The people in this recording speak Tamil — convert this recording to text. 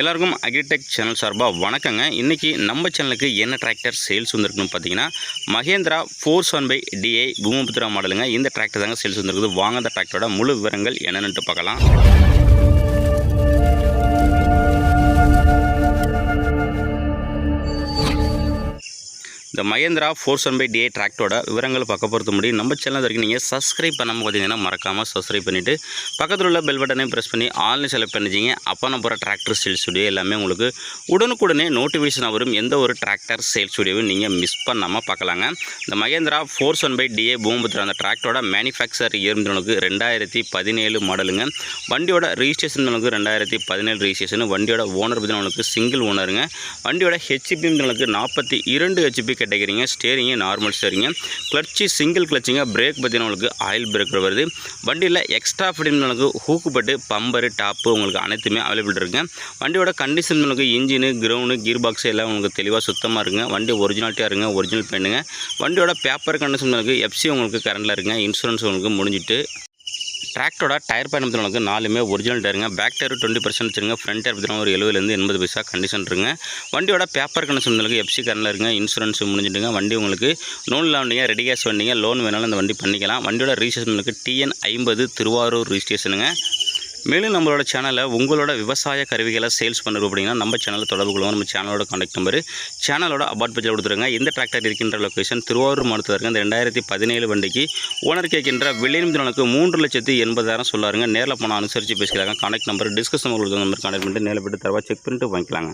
எல்லாருக்கும் அக்ரிடெக் சேனல் சார்பாக வணக்கங்க. இன்றைக்கி நம்ம சேனலுக்கு என்ன டிராக்டர் சேல்ஸ் வந்திருக்குன்னு பார்த்தீங்கன்னா Mahindra four one five DI Bhoomiputra மாடலுங்க இந்த டிராக்டர் தாங்க சேல்ஸ் வந்திருக்குது. வாங்க அந்த டிராக்டரோட முழு விவரங்கள் என்னென்னுட்டு பார்க்கலாம். இந்த Mahindra four seven five DI டிராக்டோட விவரங்கள் பார்க்க பொறுத்த முடியும். நம்ம சேனல் வரைக்கும் நீங்கள் சப்ஸ்கிரைப் பண்ணாமல் பார்த்தீங்கன்னா மறக்காமல் சப்ஸ்கிரைப் பண்ணிவிட்டு பக்கத்தில் உள்ள பெல் பட்டனையும் ப்ரெஸ் பண்ணி ஆன்லைன் செலக்ட் பண்ணிச்சிங்க அப்போ நான் போகிற டிராக்டர் சேல்ஸ் வீடியோ எல்லாமே உங்களுக்கு உடனுக்குடனே நோட்டிஃபிகேஷன் வரும். எந்த ஒரு டிராக்டர் சேல்ஸ் வீடியோவும் நீங்கள் மிஸ் பண்ணாமல் பார்க்கலாங்க. இந்த Mahindra four seven five DI Bhoomiputra அந்த டிராக்டரோட மேனுஃபேக்சர் இருந்தவனுக்கு ரெண்டாயிரத்தி பதினேழு மாடலுங்க வண்டியோட ரிஜிஸ்ட்ரேஷன் உங்களுக்கு ரெண்டாயிரத்தி பதினேழு ரிஜிஸ்ட்ரேஷன் வண்டியோட ஓனர் பார்த்தீங்கன்னா சிங்கிள் ஓனருங்க வண்டியோட ஹெச்பி உங்களுக்கு நாற்பத்தி இரண்டு ஹெச்பி கேட்டகிறீங்க ஸ்டேரிங்கு நார்மல் ஸ்டேரிங்க கிளச்சு சிங்கிள் கிளச்சிங்க பிரேக் பார்த்தீங்கன்னா உங்களுக்கு ஆயில் பிரேக்கர் வருது. வண்டியில் எக்ஸ்ட்ரா ஃபிட்டிங் உங்களுக்கு ஹூக்குப்பட்டு பம்பரு டாப்பு உங்களுக்கு அனைத்துமே அவைலபிள் இருக்குங்க. வண்டியோட கண்டிஷன் உங்களுக்கு இன்ஜினு கிரவுண்டு கீர் பாக்ஸ் எல்லாம் உங்களுக்கு தெளிவாக சுத்தமாக இருக்குங்க. வண்டி ஒரிஜினாலிட்டியாக இருங்க ஒரிஜினல் பெயிண்ட்டுங்க வண்டியோட பேப்பர் கண்டிஷன் உங்களுக்கு எஃப்சி உங்களுக்கு கரண்டில் இருக்குங்க. இன்சூரன்ஸ் உங்களுக்கு முடிஞ்சிட்டு டிராக்டரோட டயர் பயணம் உங்களுக்கு நாலுமே ஒரிஜினல் டயருங்க. பேக் டயர் டுவெண்ட்டி பர்சன்ட் வச்சுருங்க. ஃப்ரண்ட் டயர் பார்த்தீங்கன்னா ஒரு எழுபதுலேருந்து எண்பது பைசா கண்டிஷன் இருங்க வண்டியோட பேப்பர் கண்டிஷன் உங்களுக்கு எஃப்சி கரண்டில் இருங்க. இன்சூரன்ஸ் முடிஞ்சுட்டுங்க. வண்டி உங்களுக்கு லோனில் வண்டிங்க ரெடி கேஷ் வண்டிங்க லோன் வேணாலும் அந்த வண்டி பண்ணிக்கலாம். வண்டியோட ரிஜிஸ்ட்ரேஷன் உங்களுக்கு டிஎன் ஐம்பது திருவாரூர் ரிஜிஸ்ட்ரேஷனுங்க மேலும் நம்மளோட சேனலில் உங்களோட விவசாய கருவிகளை சேல்ஸ் பண்ணுறோம் அப்படின்னா நம்ம சேனலில் தொடர்பு கொள்ளுவோம் நம்ம சேனலோட காண்டாக்ட் நம்பர் சேனலோட அபார்ட் பட்ஜெட் கொடுத்துருங்க. இந்த டிராக்டர் இருக்கின்ற லொக்கேஷன் திருவாரூர் மாவட்டத்தில் இருக்க. இந்த ரெண்டாயிரத்தி பதினேழு வண்டிக்கு ஓனர் கேட்கின்ற விலைநிமிடனுக்கு மூன்று லட்சத்தி எண்பதாயிரம் சொல்லாருங்க. நேரில் போனால் அனுசரித்து பேசிக்கிறாங்க காண்டாக்ட் நம்பர் டிஸ்கஸ் நம்பர் கொடுத்த நம்பர் காண்டாக்ட் பண்ணிட்டு நேரில் போய்ட்டு தரவா செக் பண்ணிட்டு வாங்கிக்கலாங்க.